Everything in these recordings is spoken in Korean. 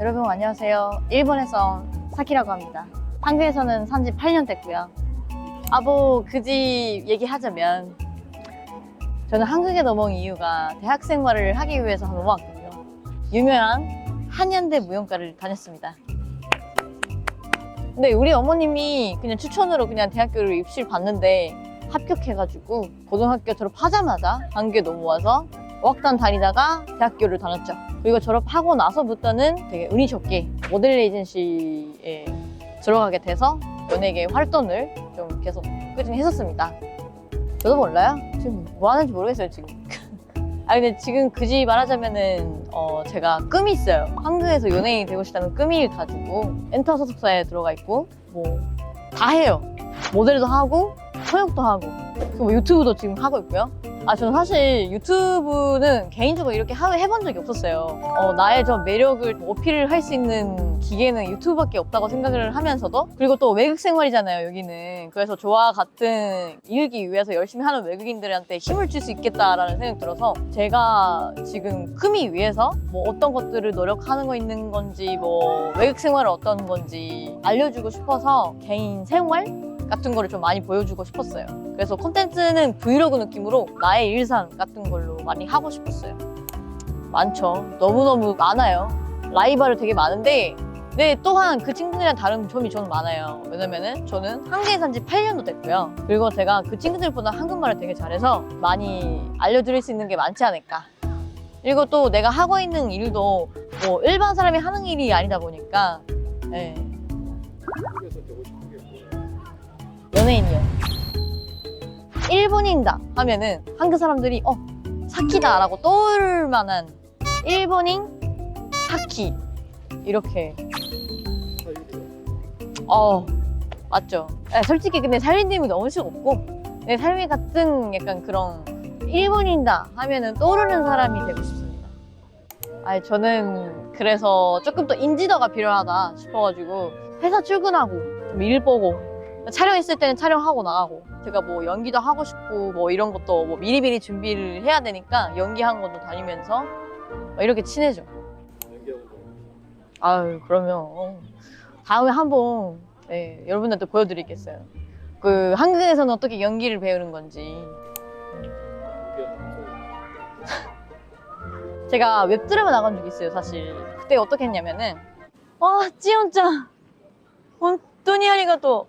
여러분 안녕하세요. 일본에서 온 사키라고 합니다. 한국에서는 산지 8년 됐고요. 아뭐 그지 얘기하자면 저는 한국에 넘어온 이유가 대학 생활을 하기 위해서 넘어왔거든요. 유명한 한양대 무용과를 다녔습니다. 근데 우리 어머님이 그냥 추천으로 그냥 대학교를 입시를 봤는데 합격해가지고 고등학교 졸업하자마자 한국에 넘어와서 어학단 다니다가 대학교를 다녔죠. 그리고 졸업하고 나서부터는 되게 운이 좋게 모델 에이전시에 들어가게 돼서 연예계 활동을 좀 계속 꾸준히 했었습니다. 저도 몰라요. 지금 뭐 하는지 모르겠어요, 지금. 아 근데 지금 그지 말하자면은 어 제가 꿈이 있어요. 한국에서 연예인이 되고 싶다는 꿈을 가지고 엔터 소속사에 들어가 있고 뭐 다 해요. 모델도 하고 통역도 하고 뭐 유튜브도 지금 하고 있고요. 아 저는 사실 유튜브는 개인적으로 이렇게 하- 해본 적이 없었어요. 어, 나의 저 매력을 어필을 할 수 있는 기계는 유튜브밖에 없다고 생각을 하면서도 그리고 또 외국 생활이잖아요 여기는 그래서 저와 같은 이루기 위해서 열심히 하는 외국인들한테 힘을 줄 수 있겠다라는 생각이 들어서 제가 지금 금이 위해서 뭐 어떤 것들을 노력하는 거 있는 건지 뭐 외국 생활은 어떤 건지 알려주고 싶어서 개인 생활 같은 거를 좀 많이 보여주고 싶었어요. 그래서 콘텐츠는 브이로그 느낌으로 나의 일상 같은 걸로 많이 하고 싶었어요. 많죠. 너무너무 많아요. 라이벌이 되게 많은데 네, 또한 그 친구들이랑 다른 점이 저는 많아요. 왜냐면은 저는 한국에 산 지 8년도 됐고요. 그리고 제가 그 친구들보다 한국말을 되게 잘해서 많이 알려드릴 수 있는 게 많지 않을까. 그리고 또 내가 하고 있는 일도 뭐 일반 사람이 하는 일이 아니다 보니까 예, 뭐예요? 연예인이요. 일본인다 하면은 한국 사람들이 어 사키다 라고 떠올 만한 일본인 사키 이렇게 어 맞죠. 네, 솔직히 근데 살림님이 너무 식 없고 내 삶이 같은 약간 그런 일본인다 하면은 떠오르는 사람이 되고 싶습니다. 아니 저는 그래서 조금 더 인지도가 필요하다 싶어가지고 회사 출근하고 좀 일 보고 촬영 있을 때는 촬영하고 나가고. 제가 뭐 연기도 하고 싶고 뭐 이런 것도 뭐 미리미리 준비를 해야 되니까 연기한 것도 다니면서 이렇게 친해져. 아유 그러면. 다음에 한번 네, 여러분들한테 보여드리겠어요. 그 한국에서는 어떻게 연기를 배우는 건지. 제가 웹드라마 나간 적이 있어요 사실. 그때 어떻게 했냐면은 아, 와 찌온짱 온토니 아리가또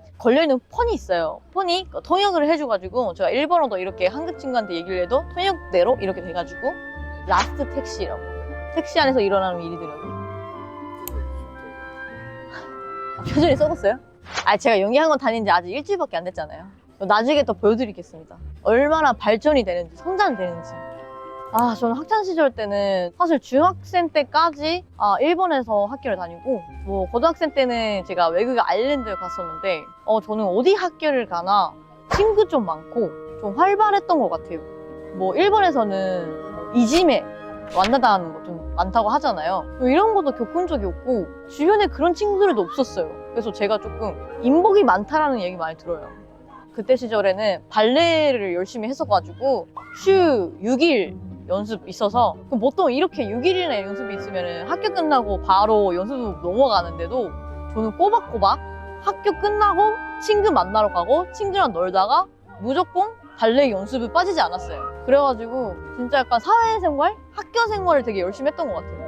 걸려있는 폰이 있어요. 폰이 통역을 해줘가지고 제가 일본어도 이렇게 한국 친구한테 얘기를 해도 통역대로 이렇게 돼가지고 라스트 택시라고 택시 안에서 일어나는 일이더라고요. 아, 표정이 썩었어요? 아 제가 연기한 건 다닌 지 아직 일주일밖에 안 됐잖아요. 나중에 또 보여드리겠습니다. 얼마나 발전이 되는지 성장이 되는지. 아 저는 학창 시절 때는 사실 중학생 때까지 아 일본에서 학교를 다니고 뭐 고등학생 때는 제가 외국에 아일랜드를 갔었는데 어 저는 어디 학교를 가나 친구 좀 많고 좀 활발했던 것 같아요. 뭐 일본에서는 뭐 이지메 완다다하는 거 좀 많다고 하잖아요. 뭐 이런 것도 겪은 적이 없고 주변에 그런 친구들도 없었어요. 그래서 제가 조금 인복이 많다라는 얘기 많이 들어요. 그때 시절에는 발레를 열심히 했어가지고 슈 6일 연습 있어서 그럼 보통 이렇게 6일이나 연습이 있으면 학교 끝나고 바로 연습 넘어가는데도 저는 꼬박꼬박 학교 끝나고 친구 만나러 가고 친구랑 놀다가 무조건 발레 연습을 빠지지 않았어요. 그래가지고 진짜 약간 사회생활, 학교 생활을 되게 열심히 했던 것 같아요.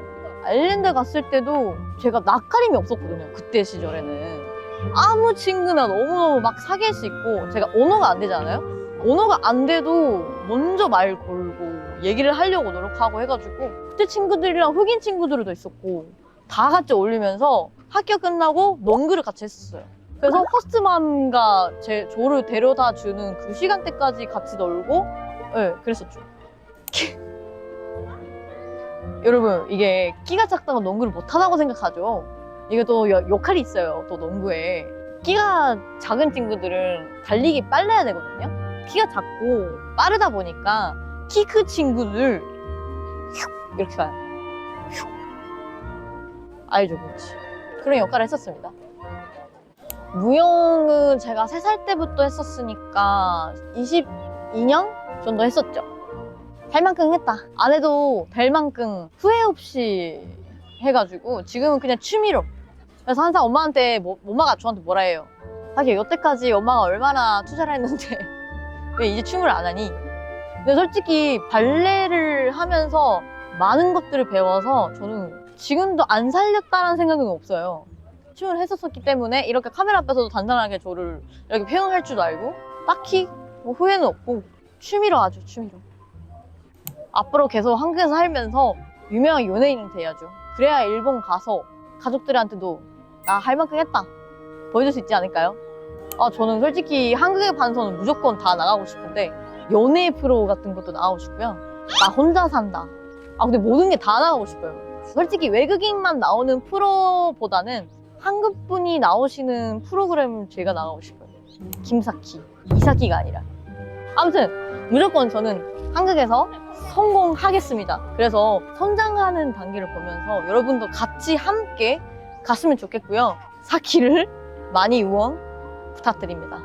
아일랜드 갔을 때도 제가 낯가림이 없었거든요. 그때 시절에는. 아무 친구나 너무너무 막 사귈 수 있고 제가 언어가 안 되잖아요. 언어가 안 돼도 먼저 말 걸고 얘기를 하려고 노력하고 해가지고 그때 친구들이랑 흑인 친구들도 있었고 다 같이 어울리면서 학교 끝나고 농구를 같이 했었어요. 그래서 호스트맘과 제 저를 데려다 주는 그 시간대까지 같이 놀고 네, 그랬었죠. 여러분 이게 끼가 작다고 농구를 못하다고 생각하죠. 이게 또 여- 역할이 있어요. 또 농구에 키가 작은 친구들은 달리기 빨라야 되거든요. 키가 작고 빠르다 보니까 키큰 친구들 휙 이렇게 가요. 휙. 알죠, 그렇지. 그런 역할을 했었습니다. 무용은 제가 3살 때부터 했었으니까 22년 정도 했었죠. 할 만큼 했다. 안 해도 될 만큼 후회 없이 해가지고 지금은 그냥 취미로. 그래서 항상 엄마한테 뭐- 엄마가 저한테 뭐라 해요. 하긴 여태까지 엄마가 얼마나 투자를 했는데 왜 이제 춤을 안 하니? 근데 솔직히 발레를 하면서 많은 것들을 배워서 저는 지금도 안 살렸다는 생각은 없어요. 춤을 했었었기 때문에 이렇게 카메라 앞에서도 단단하게 저를 이렇게 표현할 줄도 알고 딱히 뭐 후회는 없고 취미로 하죠 취미로 앞으로 계속 한국에서 살면서 유명한 연예인이 돼야죠 그래야 일본 가서 가족들한테도 나 할 만큼 했다 보여줄 수 있지 않을까요? 아 저는 솔직히 한국의 반선은 무조건 다 나가고 싶은데 연예 프로 같은 것도 나가고 싶고요 나 혼자 산다 아 근데 모든 게 다 나가고 싶어요 솔직히 외국인만 나오는 프로보다는 한국 분이 나오시는 프로그램 제가 나가고 싶어요. 김사키, 이사키가 아니라. 아무튼 무조건 저는 한국에서 성공하겠습니다. 그래서 성장하는 단계를 보면서 여러분도 같이 함께 갔으면 좋겠고요. 사키를 많이 응원 부탁드립니다.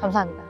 감사합니다.